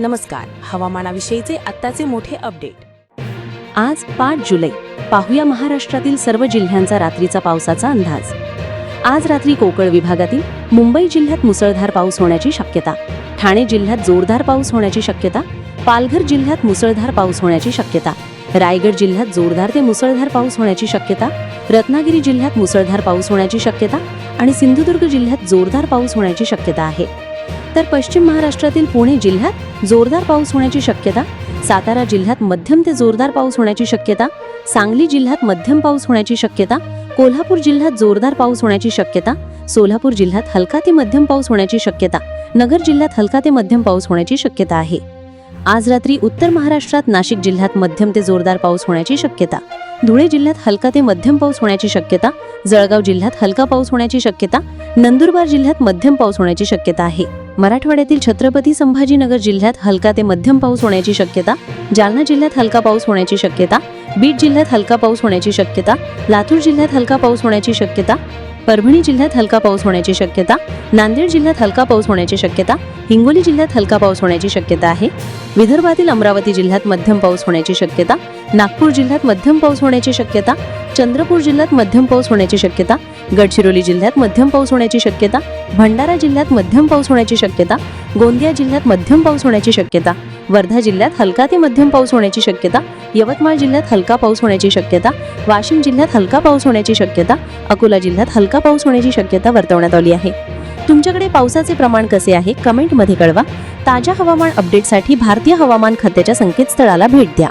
नमस्कार. हवामानाविषयीचे आत्ताचे मोठे अपडेट. आज पाच जुलै. पाहुया महाराष्ट्रातील सर्व जिल्ह्यांचा रात्रीचा पावसाचा अंदाज. आज रात्री कोकण विभागातील मुंबई जिल्ह्यात मुसळधार पाऊस होण्याची शक्यता. ठाणे जिल्ह्यात जोरदार पाऊस होण्याची शक्यता. पालघर जिल्ह्यात मुसळधार पाऊस होण्याची शक्यता. रायगड जिल्ह्यात जोरदार ते मुसळधार पाऊस होण्याची शक्यता. रत्नागिरी जिल्ह्यात मुसळधार पाऊस होण्याची शक्यता. आणि सिंधुदुर्ग जिल्ह्यात जोरदार पाऊस होण्याची शक्यता आहे. तर पश्चिम महाराष्ट्रातील पुणे जिल्ह्यात जोरदार पाऊस होण्याची शक्यता सातारा जिल्ह्यात मध्यम ते जोरदार पाऊस होण्याची शक्यता सांगली जिल्ह्यात मध्यम पाऊस होण्याची शक्यता कोल्हापूर जिल्ह्यात जोरदार पाऊस होण्याची शक्यता सोलापूर जिल्ह्यात हलका ते मध्यम पाऊस होण्याची शक्यता नगर जिल्ह्यात हलका ते मध्यम पाऊस होण्याची शक्यता आहे आज रात्री उत्तर महाराष्ट्रात नाशिक जिल्ह्यात मध्यम ते जोरदार पाऊस होण्याची शक्यता धुळे जिल्ह्यात हलका ते मध्यम पाऊस होण्याची शक्यता जळगाव जिल्ह्यात हलका पाऊस होण्याची शक्यता नंदुरबार जिल्ह्यात मध्यम पाऊस होण्याची शक्यता आहे मराठवाड्यातील छत्रपती संभाजीनगर जिल्ह्यात हलका ते मध्यम पाऊस होण्याची शक्यता जालना जिल्ह्यात हलका पाऊस होण्याची शक्यता बीड जिल्ह्यात हलका पाऊस होण्याची शक्यता लातूर जिल्ह्यात हलका पाऊस होण्याची शक्यता परभणी जिल्ह्यात हलका पाऊस होण्याची शक्यता नांदेड जिल्ह्यात हलका पाऊस होण्याची शक्यता हिंगोली जिल्ह्यात हलका पाऊस होण्याची शक्यता आहे. विदर्भातील अमरावती जिल्ह्यात मध्यम पाऊस होण्याची शक्यता नागपूर जिल्ह्यात मध्यम पाऊस होण्याची शक्यता चंद्रपूर जिल्ह्यात मध्यम पाऊस होण्याची शक्यता गडचिरोली जिल्ह्यात मध्यम पाऊस होण्याची शक्यता भंडारा जिल्ह्यात मध्यम पाऊस होण्याची शक्यता गोंदिया जिल्ह्यात मध्यम पाऊस होण्याची शक्यता. वर्धा जिल्ह्यात हलका ते मध्यम पाऊस होण्याची शक्यता यवतमाळ जिल्ह्यात हलका पाऊस होण्याची शक्यता वाशिम जिल्ह्यात हलका पाऊस होण्याची शक्यता अकोला जिल्ह्यात हलका पाऊस होण्याची शक्यता वर्तवण्यात आली आहे. तुमच्याकडे पावसाचे प्रमाण कसे आहे? कमेंटमध्ये कळवा. ताज्या हवामान अपडेटसाठी भारतीय हवामान खात्याच्या संकेतस्थळाला भेट द्या.